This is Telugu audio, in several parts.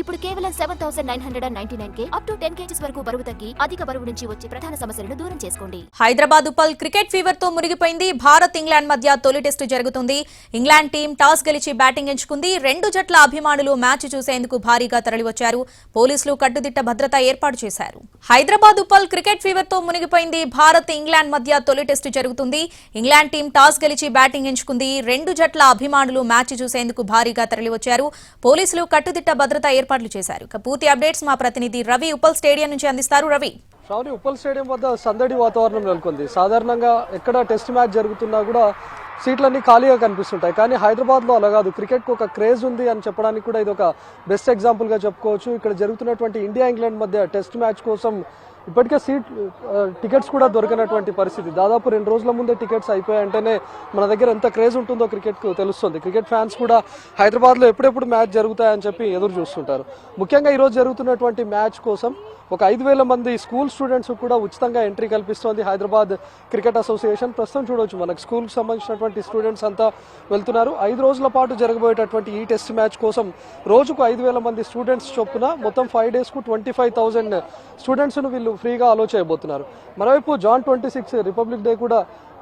ఇప్పుడు కేవలం seven thousand nine hundred and ninety nine K up to ten kgs వరకు బరువు తగ్గి అధిక బరువు నుంచి వచ్చే ప్రధాన సమస్యలను దూరం చేసుకోండి. హైదరాబాద్ ఉప్పల్ క్రికెట్ ఫీవర్తో మునిగిపోయింది. భారత్ ఇంగ్లాండ్ మధ్య తొలి టెస్టు జరుగుతుంది. ఇంగ్లాండ్ టీం టాస్ గెలిచి బ్యాటింగ్ ఎంచుకుంది. రెండు జట్ల అభిమానులు మ్యాచ్ చూసేందుకు భారీగా తరలివచ్చారు. పోలీసులు కట్టుదిట్ట భద్రత ఏర్పాటు చేశారు. హైదరాబాద్ ఉప్పల్ క్రికెట్ ఫీవర్తో మునిగిపోయింది. భారత్ ఇంగ్లాండ్ మధ్య తొలి టెస్టు జరుగుతుంది. ఇంగ్లాండ్ టీం టాస్ గెలిచి బ్యాటింగ్ ఎంచుకుంది. రెండు జట్ల అభిమానులు మ్యాచ్ చూసేందుకు భారీగా తరలివచ్చారు. పోలీసులు కట్టుదిట్ట భద్రత ఏర్పాటు ఏర్పాట్లు చేశారు. ఇక పూర్తి అప్డేట్స్ మా ప్రతినిధి రవి ఉప్పల్ స్టేడియం నుంచి అందిస్తారు. రవి. శ్రావణి ఉప్పల్ స్టేడియం వద్ద సందడి వాతావరణం నెలకొంది. సాధారణంగా ఎక్కడ టెస్ట్ మ్యాచ్ జరుగుతున్నా కూడా సీట్లన్నీ ఖాళీగా కనిపిస్తుంటాయి. కానీ హైదరాబాద్లో అలా కాదు. క్రికెట్కు ఒక క్రేజ్ ఉంది అని చెప్పడానికి కూడా ఇది ఒక బెస్ట్ ఎగ్జాంపుల్గా చెప్పుకోవచ్చు. ఇక్కడ జరుగుతున్నటువంటి ఇండియా ఇంగ్లాండ్ మధ్య టెస్ట్ మ్యాచ్ కోసం ఇప్పటికే సీట్ టికెట్స్ కూడా దొరకనటువంటి పరిస్థితి. దాదాపు రెండు రోజుల ముందే టికెట్స్ అయిపోయాయంటేనే మన దగ్గర ఎంత క్రేజ్ ఉంటుందో క్రికెట్కు తెలుస్తుంది. క్రికెట్ ఫ్యాన్స్ కూడా హైదరాబాద్లో ఎప్పుడెప్పుడు మ్యాచ్ జరుగుతాయని చెప్పి ఎదురు చూస్తుంటారు. ముఖ్యంగా ఈరోజు జరుగుతున్నటువంటి మ్యాచ్ కోసం ఒక ఐదు వేల మంది స్కూల్ స్టూడెంట్స్ కూడా ఉచితంగా ఎంట్రీ కల్పిస్తోంది హైదరాబాద్ క్రికెట్ అసోసియేషన్. ప్రస్తుతం చూడవచ్చు మనకు స్కూల్కి సంబంధించినటువంటి స్టూడెంట్స్ అంతా వెళ్తున్నారు. ఐదు రోజుల పాటు జరగబోయేటటువంటి ఈ టెస్ట్ మ్యాచ్ కోసం రోజుకు ఐదు వేల మంది స్టూడెంట్స్ చొప్పున మొత్తం ఫైవ్ డేస్కు ట్వంటీ ఫైవ్ థౌజండ్ స్టూడెంట్స్ను వీళ్ళు ఫ్రీగా అలో చేయబోతున్నారు. మరోవైపు Jan twenty six Republic Day కూడా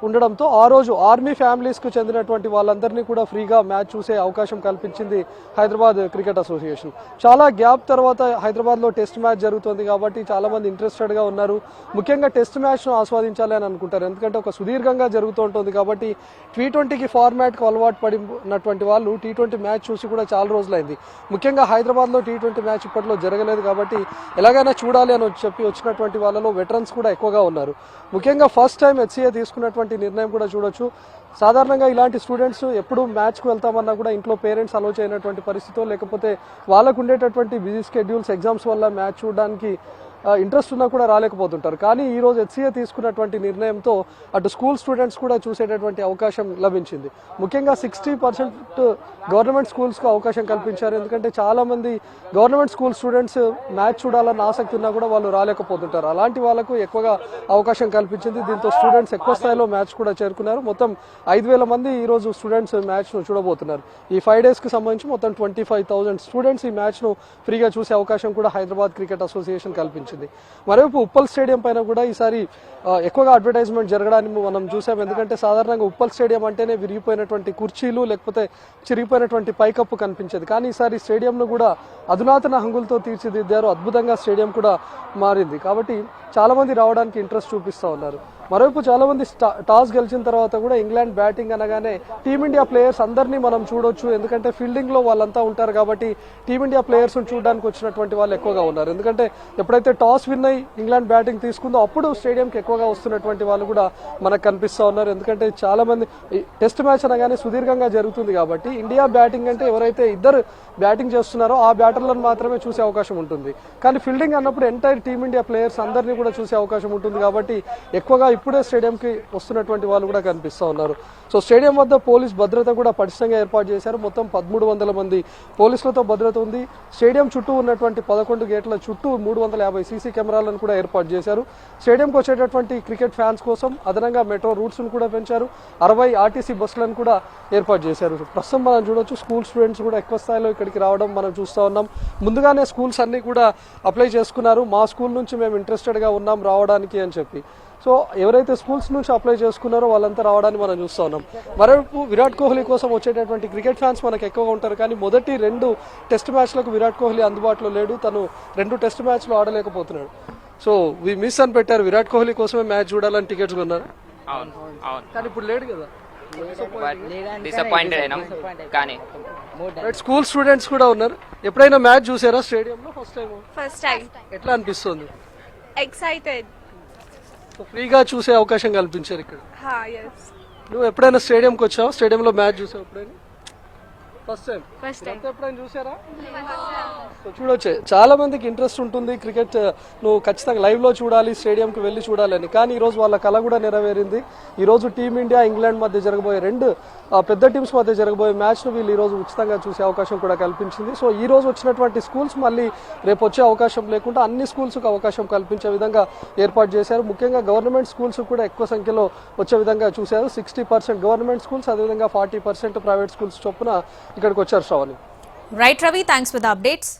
ఉండడంతో ఆ రోజు ఆర్మీ ఫ్యామిలీస్కు చెందినటువంటి వాళ్ళందరినీ కూడా ఫ్రీగా మ్యాచ్ చూసే అవకాశం కల్పించింది హైదరాబాద్ క్రికెట్ అసోసియేషన్. చాలా గ్యాప్ తర్వాత హైదరాబాద్లో టెస్ట్ మ్యాచ్ జరుగుతుంది కాబట్టి చాలామంది ఇంట్రెస్టెడ్గా ఉన్నారు. ముఖ్యంగా టెస్ట్ మ్యాచ్ను ఆస్వాదించాలి అని అనుకుంటారు. ఎందుకంటే ఒక సుదీర్ఘంగా జరుగుతూ ఉంటుంది కాబట్టి టీ ట్వంటీకి ఫార్మాట్కి అలవాటు పడినటువంటి వాళ్ళు టీ ట్వంటీ మ్యాచ్ చూసి కూడా చాలా రోజులైంది. ముఖ్యంగా హైదరాబాద్లో టీ ట్వంటీ మ్యాచ్ ఇప్పట్లో జరగలేదు కాబట్టి ఎలాగైనా చూడాలి అని చెప్పి వచ్చినటువంటి వాళ్ళలో వెటరన్స్ కూడా ఎక్కువగా ఉన్నారు. ముఖ్యంగా ఫస్ట్ టైం హెచ్సీఏ తీసుకున్నటువంటి నిర్ణయం కూడా చూడొచ్చు. సాధారణంగా ఇలాంటి స్టూడెంట్స్ ఎప్పుడు మ్యాచ్కు వెళ్తామన్నా కూడా ఇంట్లో పేరెంట్స్ అలో చేయనటువంటి పరిస్థితితో లేకపోతే వాళ్ళకు ఉండేటటువంటి బిజీ స్కెడ్యూల్స్ ఎగ్జామ్స్ వల్ల మ్యాచ్ చూడడానికి ఇంట్రెస్ట్ ఉన్నా కూడా రాలేకపోతుంటారు. కానీ ఈరోజు హెచ్సిఏ హెచ్సీఏ తీసుకున్నటువంటి నిర్ణయంతో అటు స్కూల్ స్టూడెంట్స్ కూడా చూసేటటువంటి అవకాశం లభించింది. ముఖ్యంగా సిక్స్టీ పర్సెంట్ గవర్నమెంట్ స్కూల్స్కు అవకాశం కల్పించారు. ఎందుకంటే చాలామంది గవర్నమెంట్ స్కూల్ స్టూడెంట్స్ మ్యాచ్ చూడాలన్న ఆసక్తి ఉన్నా కూడా వాళ్ళు రాలేకపోతుంటారు. అలాంటి వాళ్ళకు ఎక్కువగా అవకాశం కల్పించింది. దీంతో స్టూడెంట్స్ ఎక్కువ స్థాయిలో మ్యాచ్ కూడా చేరుకున్నారు. మొత్తం ఐదు వేల మంది ఈ రోజు స్టూడెంట్స్ మ్యాచ్ను చూడబోతున్నారు. ఈ ఫైవ్ డేస్కి సంబంధించి మొత్తం ట్వంటీ ఫైవ్ థౌసండ్ స్టూడెంట్స్ ఈ మ్యాచ్ను ఫ్రీగా చూసే అవకాశం కూడా హైదరాబాద్ క్రికెట్ అసోసియేషన్ కల్పించింది. మరోవైపు ఉప్పల్ స్టేడియం పైన కూడా ఈసారి ఎక్కువగా అడ్వర్టైజ్మెంట్ జరగడానికి మనం చూసాం. ఎందుకంటే సాధారణంగా ఉప్పల్ స్టేడియం అంటేనే విరిగిపోయినటువంటి కుర్చీలు లేకపోతే చిరిగిపోయినటువంటి పైకప్పు కనిపించేది. కానీ ఈసారి స్టేడియంను కూడా అధునాతన హంగులతో తీర్చిదిద్దారు. అద్భుతంగా స్టేడియం కూడా మారింది. కాబట్టి చాలా మంది రావడానికి ఇంట్రెస్ట్ చూపిస్తూ ఉన్నారు. మరోవైపు చాలా మంది స్టా- టాస్ గెలిచిన తర్వాత కూడా ఇంగ్లాండ్ బ్యాటింగ్ అనగానే టీమిండియా ప్లేయర్స్ అందరినీ మనం చూడొచ్చు. ఎందుకంటే ఫీల్డింగ్లో వాళ్ళంతా ఉంటారు కాబట్టి టీమిండియా ప్లేయర్స్ చూడడానికి వచ్చినటువంటి వాళ్ళు ఎక్కువగా ఉన్నారు. ఎందుకంటే ఎప్పుడైతే టాస్ విన్ అయ్యి ఇంగ్లాండ్ బ్యాటింగ్ తీసుకుందో అప్పుడు స్టేడియంకి ఎక్కువగా వస్తున్నటువంటి వాళ్ళు కూడా మనకు కనిపిస్తూ ఉన్నారు. ఎందుకంటే చాలా మంది ఈ టెస్ట్ మ్యాచ్ అనగానే సుదీర్ఘంగా జరుగుతుంది కాబట్టి ఇండియా బ్యాటింగ్ అంటే ఎవరైతే ఇద్దరు బ్యాటింగ్ చేస్తున్నారో ఆ బ్యాటర్లను మాత్రమే చూసే అవకాశం ఉంటుంది. కానీ ఫీల్డింగ్ అన్నప్పుడు ఎంటైర్ టీమిండియా ప్లేయర్స్ అందరినీ కూడా చూసే అవకాశం ఉంటుంది కాబట్టి ఎక్కువగా ఇప్పుడే స్టేడియంకి వస్తున్నటువంటి వాళ్ళు కూడా కనిపిస్తూ ఉన్నారు. సో స్టేడియం వద్ద పోలీస్ భద్రత కూడా పటిష్టంగా ఏర్పాటు చేశారు. మొత్తం పదమూడు వందల మంది పోలీసులతో భద్రత ఉంది. స్టేడియం చుట్టూ ఉన్నటువంటి పదకొండు గేట్ల చుట్టూ మూడు వందల యాభై సీసీ కెమెరాలను కూడా ఏర్పాటు చేశారు. స్టేడియంకి వచ్చేటటువంటి క్రికెట్ ఫ్యాన్స్ కోసం అదనంగా మెట్రో రూట్స్ను కూడా పెంచారు. అరవై ఆర్టీసీ బస్సులను కూడా ఏర్పాటు చేశారు. ప్రస్తుతం మనం చూడొచ్చు స్కూల్ స్టూడెంట్స్ కూడా ఎక్కువ స్థాయిలో ఇక్కడికి రావడం మనం చూస్తూ ఉన్నాం. ముందుగానే స్కూల్స్ అన్నీ కూడా అప్లై చేసుకున్నారు. మా స్కూల్ నుంచి మేము ఇంట్రెస్టెడ్గా ఉన్నాం రావడానికి అని చెప్పి. సో ఎవరైతే స్కూల్స్ నుంచి అప్లై చేసుకున్నారో వాళ్ళంతా రావడానికి మనం చూస్తూ ఉన్నాం. మరోవైపు విరాట్ కోహ్లీ కోసం వచ్చేటటువంటి క్రికెట్ ఫ్యాన్స్ మనకు ఎక్కువగా ఉంటారు కానీ మొదటి రెండు టెస్ట్ మ్యాచ్లకు విరాట్ కోహ్లీ అందుబాటులో లేడు. తను రెండు టెస్ట్ మ్యాచ్లు ఆడలేకపోతున్నాడు. సో వి మిస్ అని పెట్టారు. విరాట్ కోహ్లీ కోసమే మ్యాచ్ చూడాలని టికెట్స్ కొన్నారు. అవును అవును. కానీ ఇప్పుడు లేడు కదా. బట్ డిసప్పాయింటెడ్ అయినాం. కానీ రైట్ స్కూల్ స్టూడెంట్స్ కూడా ఉన్నారు. ఎప్పుడైనా మ్యాచ్ చూసారా స్టేడియంలో? ఫస్ట్ టైం ఫస్ట్ టైం ఎట్లా అనిపిస్తుంది? ఎక్సైటెడ్ సో ఫ్రీగా చూసే అవకాశం కల్పించారు ఇక్కడ. నువ్వు ఎప్పుడైనా స్టేడియంకి వచ్చావు? స్టేడియంలో మ్యాచ్ చూసావు ఎప్పుడైనా? ఫస్ట్ టైం ఫస్ట్ టైం అంతా ఎప్పుడైనా చూసారా? చూడొచ్చు. చాలా మందికి ఇంట్రెస్ట్ ఉంటుంది క్రికెట్ నువ్వు ఖచ్చితంగా లైవ్లో చూడాలి స్టేడియంకి వెళ్ళి చూడాలని కానీ ఈ రోజు వాళ్ళ కళ కూడా నెరవేరింది. ఈ రోజు టీమిండియా ఇంగ్లాండ్ మధ్య జరగబోయే రెండు పెద్ద టీమ్స్ మధ్య జరగబోయే మ్యాచ్ను వీళ్ళు ఈ రోజు ఉచితంగా చూసే అవకాశం కూడా కల్పించింది. సో ఈ రోజు వచ్చినటువంటి స్కూల్స్ మళ్ళీ రేపు వచ్చే అవకాశం లేకుండా అన్ని స్కూల్స్కి అవకాశం కల్పించే విధంగా ఏర్పాటు చేశారు. ముఖ్యంగా గవర్నమెంట్ స్కూల్స్ కూడా ఎక్కువ సంఖ్యలో వచ్చే విధంగా చూశారు. సిక్స్టీ పర్సెంట్ గవర్నమెంట్ స్కూల్స్ అదేవిధంగా ఫార్టీ పర్సెంట్ ప్రైవేట్ స్కూల్స్ చొప్పున ఇక్కడికి వచ్చారు Sravani. Right Ravi thanks for the updates